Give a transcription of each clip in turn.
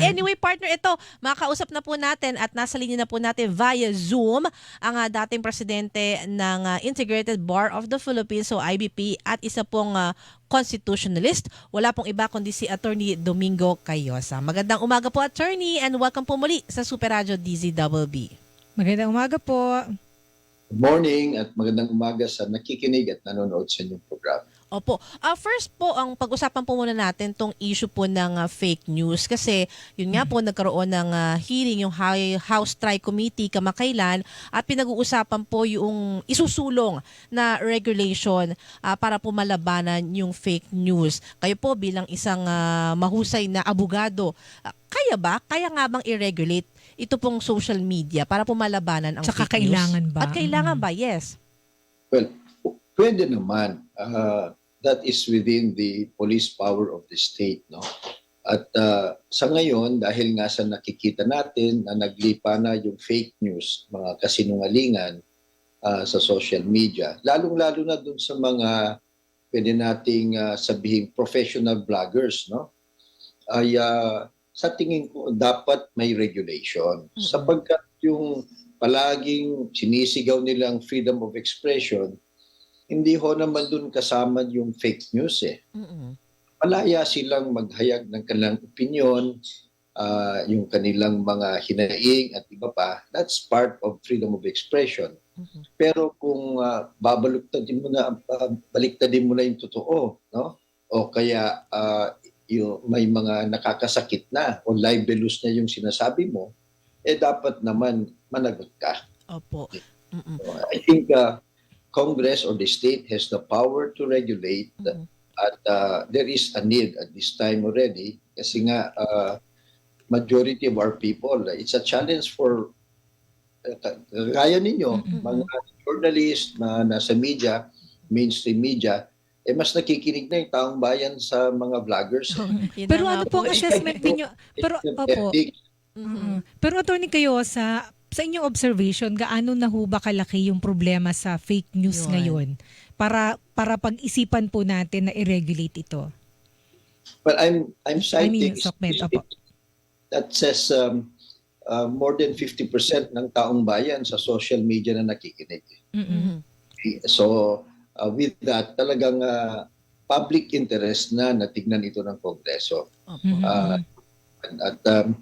Anyway, partner, ito, makausap na po natin at nasa linya na po natin via Zoom ang ah, dating presidente ng ah, Integrated Bar of the Philippines, so IBP, at isa pong ah, constitutionalist. Wala pong iba kundi si Attorney Domingo Cayosa. Magandang umaga po, Attorney, and welcome po muli sa Super Radio DZBB. Magandang umaga po. Good morning at magandang umaga sa nakikinig at nanonood sa inyong program. Opo. Ah, first po, ang pag-usapan po muna natin tong issue po ng ah, fake news kasi yun nga po nagkaroon ng ah, hearing yung Hi- House Tri-Committee kamakailan at pinag-uusapan po yung isusulong na regulation ah, para po malabanan yung fake news. Kayo po bilang isang ah, mahusay na abogado, ah, kaya ba? Kaya nga bang i-regulate ito pong social media para po malabanan ang Tsaka fake news? kailangan ba? At kailangan Mm. ba? Yes. Well, pwede naman. Uh, that is within the police power of the state. No? At uh, sa ngayon, dahil nga sa nakikita natin na naglipa na yung fake news, mga kasinungalingan uh, sa social media, lalong-lalo na dun sa mga pwede nating uh, sabihin professional vloggers, no? ay uh, sa tingin ko dapat may regulation. Mm-mm. Sapagkat yung palaging sinisigaw nilang freedom of expression, hindi ho naman dun kasama yung fake news eh. Mm-mm. Malaya silang maghayag ng kanilang opinion, ah, yung kanilang mga hinaing at iba pa. That's part of freedom of expression. Mhm. Pero kung uh, babaluktadin mo na, uh, baliktadin mo na yung totoo, no? O kaya ah, yung may mga nakakasakit na o libelous na yung sinasabi mo, eh dapat naman managot ka. Opo. Mm-mm. So, I think uh, Congress or the state has the power to regulate Mhm. at uh, there is a need at this time already kasi nga uh, majority of our people, it's a challenge for uh, ninyo, Mm-mm. mga journalist na nasa media, mainstream media, eh mas nakikinig na yung taong bayan sa mga vloggers. Pero ano po. ang assessment ninyo? Pero, opo. Ethics, Mhm. Mm. Pero attorney kayo sa sa inyong observation, gaano na ho ba kalaki yung problema sa fake news Yun. ngayon? Para para pag-isipan po natin na i-regulate ito. But I'm I'm I mean, citing yung SOCMED, opo. that says um, uh, more than 50% ng taong bayan sa social media na nakikinig. Mm-mm. Mhm. So uh, with that, talagang uh, public interest na natignan ito ng Kongreso. Mhm. Ah, At um,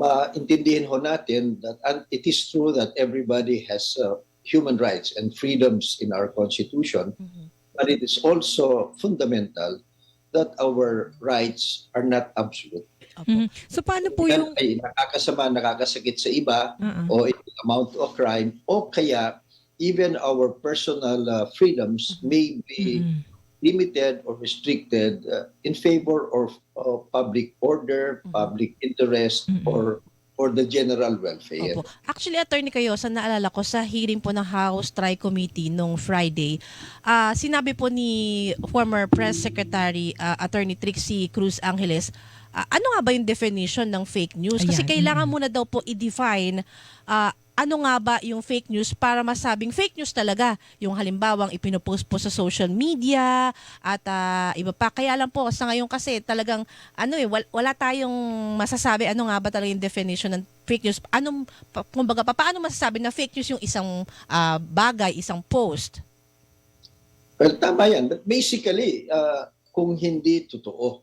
maintindihin ho natin that and it is true that everybody has uh, human rights and freedoms in our Constitution, Mhm. but it is also fundamental that our rights are not absolute. Mhm. So paano po yung ay nakakasama, nakakasakit sa iba, Oo. o it will amount to a crime, o kaya even our personal uh, freedoms may be Mm-mm. Limited or restricted uh, in favor of, of public order, Mhm. public interest, Mhm. or or the general welfare. Opo. Actually, Attorney kayo, sa naalala ko sa hearing po ng House Tri-Committee nung Friday, ah, sinabi po ni former Press Secretary ah, Attorney Trixie Cruz Angeles, ah, ano nga ba yung definition ng fake news? Kasi Ayan, kailangan mm. muna daw po i-define ah, ano nga ba yung fake news para masabing fake news talaga. Yung halimbawang ipinopost po sa social media at ah, iba pa. Kaya lang po sa ngayon kasi talagang ano eh, wal- wala tayong masasabi ano nga ba talaga yung definition ng fake news. Anong, pa, kumbaga, pa, paano masasabi na fake news yung isang ah, bagay, isang post? Well, tama yan. But basically, uh, kung hindi totoo,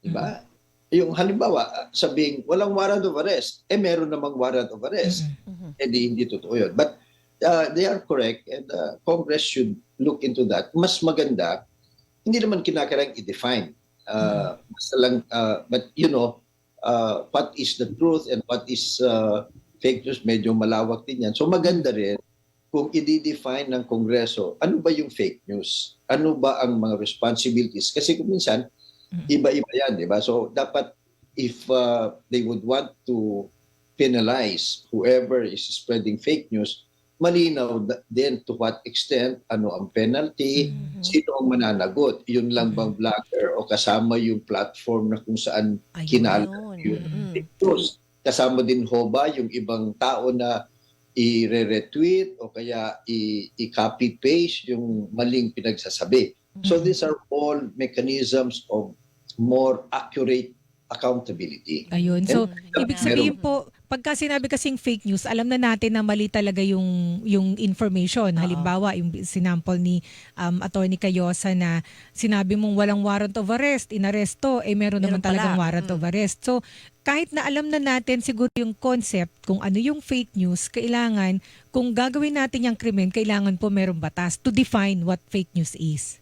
di ba? Yung halimbawa, sabing walang warrant of arrest, eh meron namang warrant of arrest. Mm-mm. eh di hindi totoo yun. But uh, they are correct and uh, Congress should look into that. Mas maganda, hindi naman kinakarang i-define. Uh, basta lang, uh, but you know, uh, what is the truth and what is uh, fake news, medyo malawak din yan. So maganda rin kung i-define ng Kongreso, ano ba yung fake news? Ano ba ang mga responsibilities? Kasi kung minsan. Iba-iba yan, di ba? So dapat if uh, they would want to penalize whoever is spreading fake news, malinaw din to what extent, ano ang penalty, Mhm. sino ang mananagot. Yun lang bang vlogger o kasama yung platform na kung saan kinala Mm. yung fake news. Kasama din ho ba yung ibang tao na i-retweet o kaya i-copy-paste yung maling pinagsasabi. So Mhm. these are all mechanisms of more accurate accountability. Ayun. So, Mm. ibig sabihin po, pagka sinabi kasing fake news, alam na natin na mali talaga yung yung information. Oo. Halimbawa, yung sinample ni um, Attorney Cayosa na sinabi mong walang warrant of arrest, inaresto, eh meron, Meron naman talagang pala. warrant Mm. of arrest. So, kahit na alam na natin siguro yung concept kung ano yung fake news, kailangan, kung gagawin natin yung krimen, kailangan po merong batas to define what fake news is.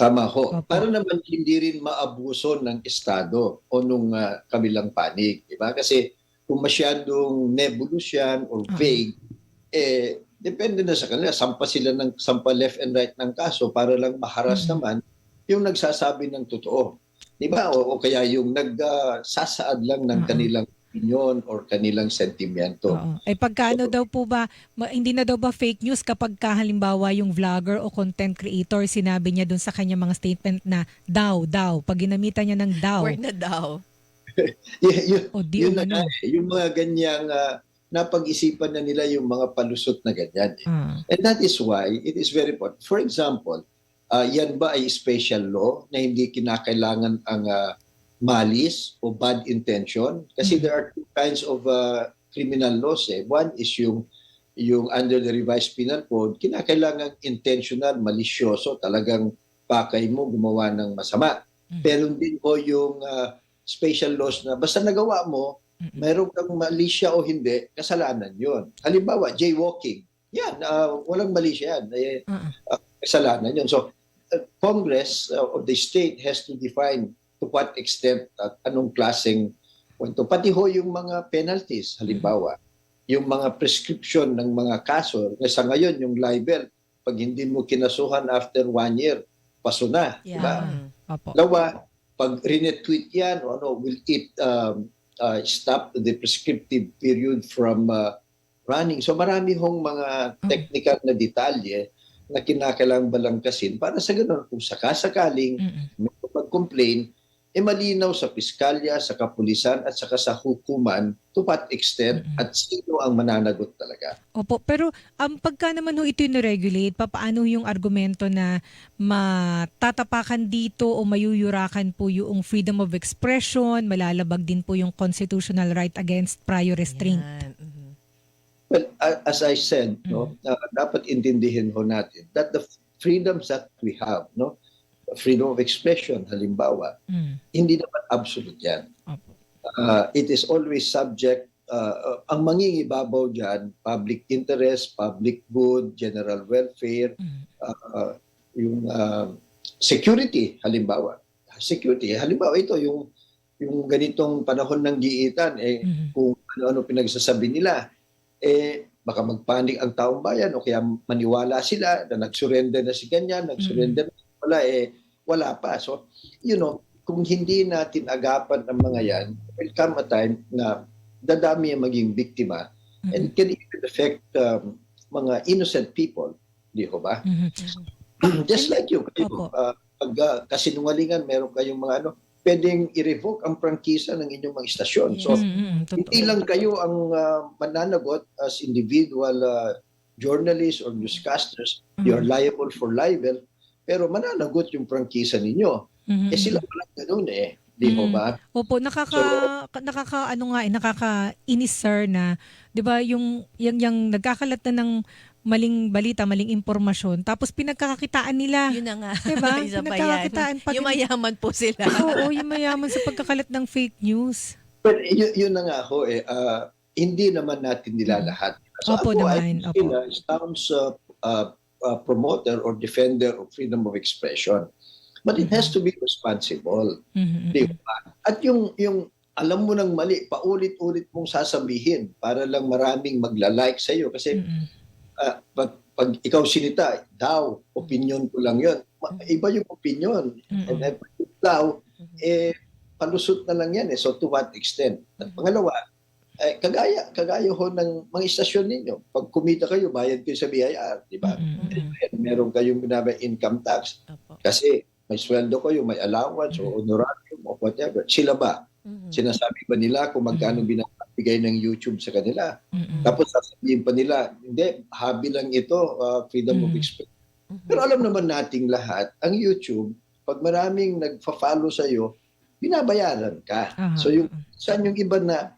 Tama ho. Opo. Para naman hindi rin maabuso ng Estado o nung ah, kabilang panig. Diba? Kasi kung masyadong nebulous yan or Ah. vague, eh, depende na sa kanila. Sampa sila ng sampa left and right ng kaso para lang maharas Mm. naman yung nagsasabi ng totoo. Di ba? O, o kaya yung nagsasaad lang ng Oo. kanilang opinion or kanilang sentimento. Oo. Eh pagkano daw po ba, ma- hindi na daw ba fake news kapag ka, halimbawa yung vlogger o content creator sinabi niya dun sa kanya mga statement na daw, daw, pag ginamitan niya ng daw, Word na daw. Y- yun, o di yun na umano. nga eh. Yung mga ganyang ah, napag-isipan na nila yung mga palusot na ganyan. eh. Ah, And that is why it is very important. For example, uh, yan ba ay special law na hindi kinakailangan ang uh, malis o bad intention? Kasi Mhm. there are two kinds of uh, criminal laws. Eh. One is yung yung under the revised penal code, kinakailangan intentional, malisyoso, talagang pakay mo gumawa ng masama. Mhm. Pero din po yung uh, special laws na basta nagawa mo, mm-mm. mayroon kang mali siya o hindi, kasalanan yon. Halimbawa, jaywalking. Yan, ah, walang mali siya yan. Eh, Ah, kasalanan yun. So, uh, Congress uh, of the state has to define to what extent at anong klaseng kwento. Pati ho yung mga penalties, halimbawa. Yung mga prescription ng mga kaso. na Sa ngayon, yung libel, pag hindi mo kinasuhan after one year, paso na. Yeah. Diba? Mm. Opo. Lawa, pag retweet yan, o ano, will it um, uh, stop the prescriptive period from uh, running? So marami hong mga technical na detalye na kinakailangan balangkasin para sa ganun, kung sakasakaling Mm-mm. may mag-complain, eh malinaw sa piskalya, sa kapulisan, at saka sa hukuman to what extent Mm-mm. at sino ang mananagot talaga. Opo, pero um, pagka naman ho ito regulate papaano yung argumento na matatapakan dito o mayuyurakan po yung freedom of expression, malalabag din po yung constitutional right against prior restraint. Yan. Mhm. Well, as I said, no, uh, dapat intindihin ho natin that the freedoms that we have, no, freedom of expression, halimbawa, Mm. hindi naman absolute yan. Opo. Uh, it is always subject, uh, ang mangingibabaw dyan, public interest, public good, general welfare, Mm. uh, yung uh, security, halimbawa. Security, halimbawa ito, yung yung ganitong panahon ng giitan, eh, Mhm. kung ano-ano pinagsasabi nila, eh, baka magpanik ang taong bayan o kaya maniwala sila na nag-surrender na si ganyan, nag-surrender na wala, eh, wala pa. So, you know, kung hindi natin agapan ang mga yan, will come a time na dadami ang maging biktima and it can even affect um, mga innocent people. Di ho ba? Mhm. Just like you, kayo, uh, pag uh, kasinungalingan, meron kayong mga ano, pwedeng i-revoke ang prangkisa ng inyong mga istasyon. So, Yes. Mm, mm, totoo. hindi lang kayo ang uh, mananagot as individual uh, journalists or newscasters, Mhm. you're liable for libel, pero mananagot yung prangkisa ninyo. Mhm. Eh sila walang ganun eh. Di Mm. ba? Opo, nakaka ka- nakaka ano nga eh, nakakainis sir na 'di ba yung yung, yung nagkakalat na ng maling balita, maling impormasyon tapos pinagkakakitaan nila. Yun na nga. Diba? Pa. Pinagkakakitaan pag- Yung mayaman po sila. Oo, yung mayaman sa pagkakalat ng fake news. But yun, yun na nga ho eh, uh, hindi naman natin nilalahat. Opo ako, naman, I opo. sounds uh, uh, uh, promoter or defender of freedom of expression. But it has to be responsible. Mhm, Di ba? At yung, yung alam mo ng mali, paulit-ulit mong sasabihin para lang maraming magla-like sa'yo. Kasi mhm. ah, pag, pag ikaw sinita, daw, opinion ko lang yun. Ma- Iba yung opinion. Mhm. And then, daw, eh, palusot na lang yan eh. So to what extent? At pangalawa, eh, kagaya, kagaya ho ng mga istasyon ninyo. Pag kumita kayo, bayad kayo sa BIR, di ba? Mhm, mhm. Meron kayong binabay income tax. Opo. Kasi may sweldo kayo, may allowance o honorarium o whatever. Sila ba? Mhm. Sinasabi ba nila kung magkano binabigay ng YouTube sa kanila? Mhm. Tapos sasabihin pa nila, hindi, hobby lang ito, uh, freedom of Mm. expression. Mhm. Pero alam naman nating lahat, ang YouTube, pag maraming nagfa-follow sa iyo, binabayaran ka. Aha. So yung saan yung iba na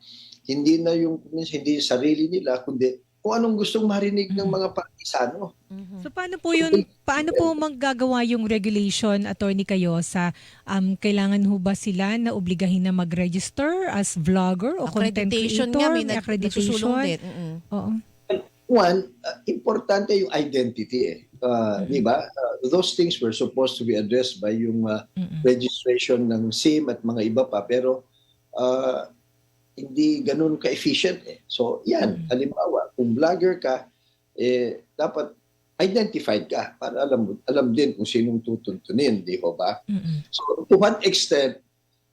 hindi na yung hindi sarili nila kundi kung anong gustong marinig ng Mhm. mga partisano. Mhm. So paano po yun, paano po maggagawa yung regulation, attorney kayo, sa um, kailangan ho ba sila na obligahin na mag-register as vlogger o content creator? nga, may, accreditation? din. Mhm. Oo. One, uh, importante yung identity eh. Uh, Mhm. Di ba? Uh, those things were supposed to be addressed by yung uh, Mm-mm. registration ng SIM at mga iba pa pero uh, hindi ganun ka-efficient eh. So yan, Mm. halimbawa, kung vlogger ka, eh, dapat identified ka para alam alam din kung sinong tutuntunin, di ho ba? Mm-mm. So to what extent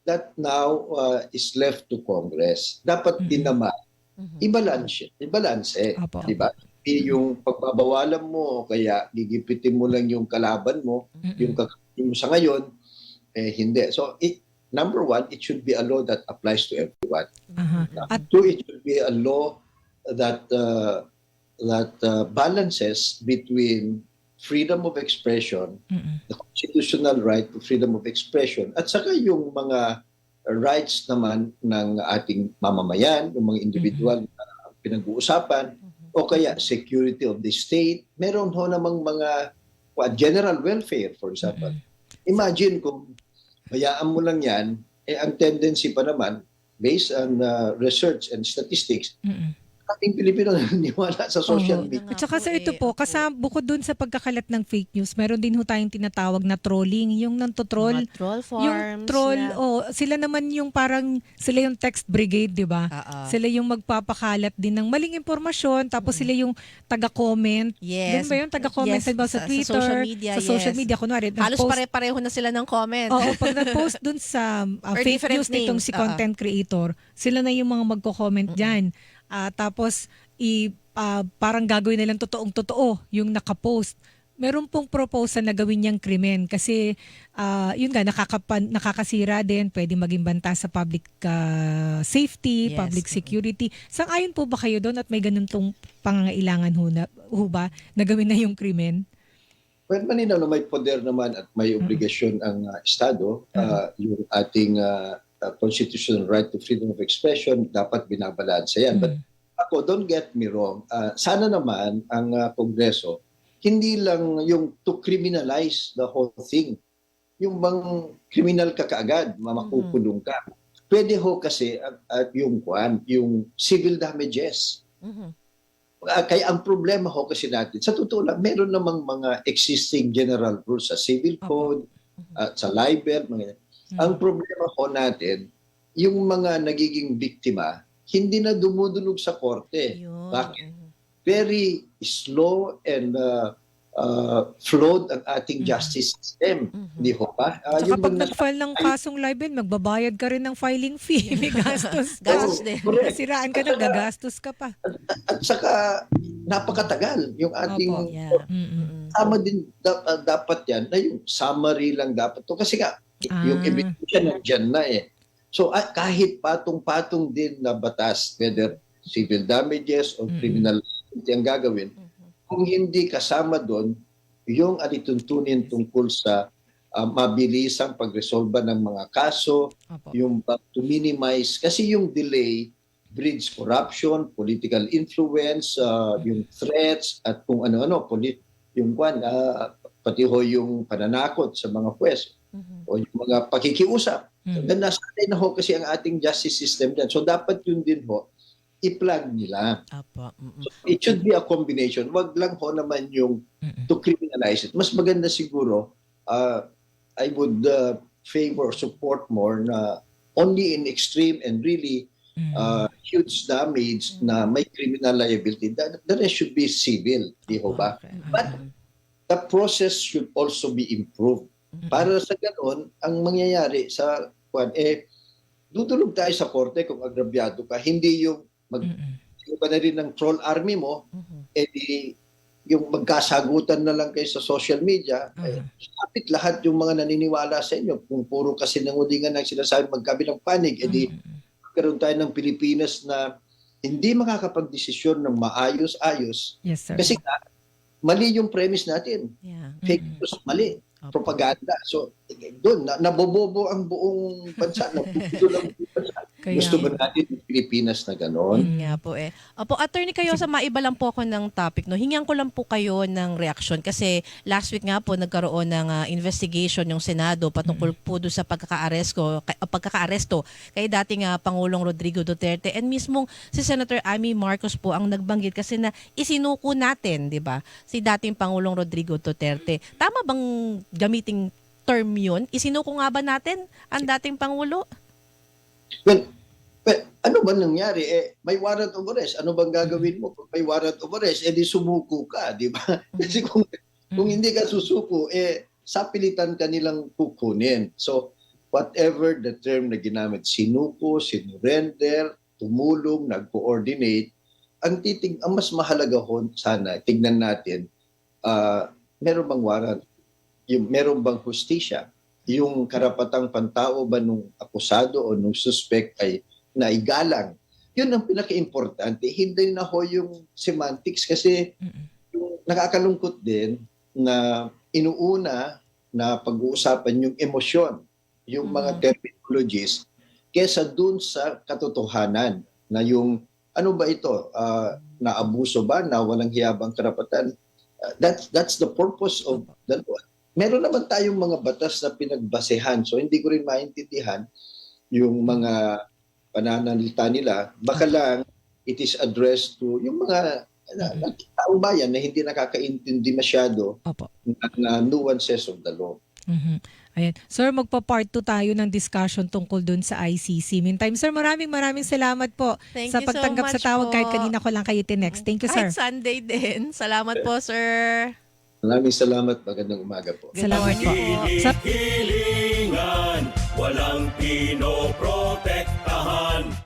that now uh, is left to Congress. Dapat din Mhm. naman Mhm. i-balance, i-balance eh. Di ba? Hindi yung pagbabawalan mo kaya gigipitin mo lang yung kalaban mo, Mm-mm. yung kakapitin mo sa ngayon, eh hindi. So, it, number one, it should be a law that applies to everyone. Aha. At Two, it should be a law that uh, that uh, balances between freedom of expression, Mm-mm. the constitutional right to freedom of expression, at saka yung mga rights naman ng ating mamamayan, yung mga individual na pinag-uusapan, Mhm. o kaya security of the state. Meron ho namang mga what, general welfare, for example. Mm-mm. Imagine kung hayaan mo lang yan, eh ang tendency pa naman, based on uh, research and statistics, Mm-mm. Ating Pilipino naniniwala sa social Oo. media. At saka sa ito eh, po, kasama bukod dun sa pagkakalat ng fake news, meron din ho tayong tinatawag na trolling. Yung nantotroll, Mga troll yung farms. troll, na- oh, sila naman yung parang, sila yung text brigade, di ba? Oo. Sila yung magpapakalat din ng maling impormasyon, tapos sila yung taga-comment. yes. Ganun ba yun? Taga-comment Yes, ba sa, sa- sa Twitter? social media, Sa social yes. media, kunwari. Halos nag-post- pare-pareho na sila ng comment. Oo, pag nag-post dun sa uh, Or fake different news nitong names, si oo. content creator, sila na yung mga magko-comment dyan. Ah, tapos, i, ah, parang gagawin nilang totoong totoo yung nakapost. Meron pong proposal na gawin niyang krimen kasi ah, yun nga nakakapan, nakakasira din, pwede maging banta sa public ah, safety, Yes. public security. Sang-ayon po ba kayo doon at may ganun tong pangangailangan ho, na, ho ba na gawin na yung krimen? Well, malinaw na may poder naman at may obligasyon ang uh, Estado, uh, yung ating uh, uh, constitutional right to freedom of expression, dapat binabalansa yan. But Mm. ako, don't get me wrong, uh, sana naman ang uh, Kongreso, hindi lang yung to criminalize the whole thing. Yung bang criminal ka kaagad, mamakukulong ka. Pwede ho kasi at, at yung kwan, yung civil damages. Mhm. Ah, kaya ang problema ho kasi natin, sa totoo lang, meron namang mga existing general rules sa civil code, at sa libel, mga Mm. Ang problema ho natin, yung mga nagiging biktima, hindi na dumudulog sa korte. Yun. Bakit? Very slow and uh, uh, flawed ang ating Mm. justice system. Mhm. Hindi ho ba? Ah, Saka yung pag mga- nag-file ng kasong libel, magbabayad ka rin ng filing fee. May gastos ka. Gastos din. Correct. Siraan ka na, gagastos ka pa. At saka, napakatagal yung ating Opo. Yeah. Tama din da- uh, dapat yan na yung summary lang dapat to kasi nga yung Ah. ebidensya nandiyan na eh. So ah, kahit patong-patong din na batas whether civil damages or Mm. criminal liability ang gagawin Mhm. kung hindi kasama doon yung alituntunin tungkol sa ah, mabilisang pagresolba ng mga kaso, Opo. yung pag- to minimize kasi yung delay breeds corruption, political influence, ah, yung threats at kung ano-ano, polit yung kwan, ah, pati ho yung pananakot sa mga pwes Mhm. o yung mga pakikiusap. Mm. Mm. Nasanay na ho kasi ang ating justice system dyan. So dapat yun din ho, i-plug nila. Apo. Mhm. So it should be a combination. Wag lang ho naman yung Mm-mm. to criminalize it. Mas maganda siguro, uh, I would uh, favor, support more na only in extreme and really Mm. uh, huge damage na may criminal liability, the, the rest should be civil. Di ho ba? Okay. But- Mhm. The process should also be improved. Para sa ganon, ang mangyayari sa kwan, eh, dudulog tayo sa korte kung agrabyado ka. Hindi yung mag iba na rin ng troll army mo, Mhm. eh di, yung magkasagutan na lang kayo sa social media, eh, Mhm. kapit lahat yung mga naniniwala sa inyo. Kung puro kasi nangulingan ang sinasabi magkabilang panig, eh di, magkaroon tayo ng Pilipinas na hindi makakapag-desisyon ng maayos-ayos Yes, sir. kasi nga, mali yung premise natin. Yeah. Fake news, mali. Propaganda. So, doon, na, nabobobo ang buong bansa. Nabobobo ang buong bansa. Kaya, Gusto ba natin yung Pilipinas na gano'n? Yun nga po eh. Opo, attorney kayo sa maiba lang po ako ng topic. No? Hingihan ko lang po kayo ng reaksyon kasi last week nga po nagkaroon ng ah, investigation yung Senado patungkol po doon sa pagkaka-aresto, kay, ah, pagkaka-aresto kay dating ah, Pangulong Rodrigo Duterte and mismong si Senator Amy Marcos po ang nagbanggit kasi na isinuko natin, di ba? Si dating Pangulong Rodrigo Duterte. Tama bang gamiting term yun? Isinuko nga ba natin ang dating Pangulo? Well, well, ano ba nangyari? Eh, may warrant of arrest. Ano bang gagawin mo? Kung may warrant of arrest, eh di sumuko ka, di ba? Kasi kung, kung hindi ka susuko, eh, sapilitan ka nilang kukunin. So, whatever the term na ginamit, sinuko, sinurrender, tumulong, nag-coordinate, ang titig, ang mas mahalaga ho, sana, tignan natin, ah, meron bang warrant? Yung, meron bang hustisya? Yung karapatang pantao ba nung akusado o nung suspect ay naigalang? Yun ang pinaka-importante. Hindi na ho yung semantics kasi yung nakakalungkot din na inuuna na pag-uusapan yung emosyon, yung mga terminologies, kesa dun sa katotohanan na yung ano ba ito, Ah, na abuso ba, na walang hiyabang karapatan. Ah, that's, that's the purpose of the law. Meron naman tayong mga batas na pinagbasehan. So hindi ko rin maintindihan yung mga pananalita nila. Baka lang it is addressed to yung mga na, na, taong bayan na hindi nakakaintindi masyado Opo. na, na nuances of the law. Mhm. Ayan. Sir, magpa-part 2 tayo ng discussion tungkol dun sa ICC. Meantime, sir, maraming maraming salamat po Thank sa so pagtanggap much sa tawag po. kahit kanina ko lang kayo tinext. Thank you, sir. Kahit Sunday din. Salamat po, sir. Maraming salamat. Magandang umaga po. Salamat po. Sa Hilingan, walang pinoprotektahan.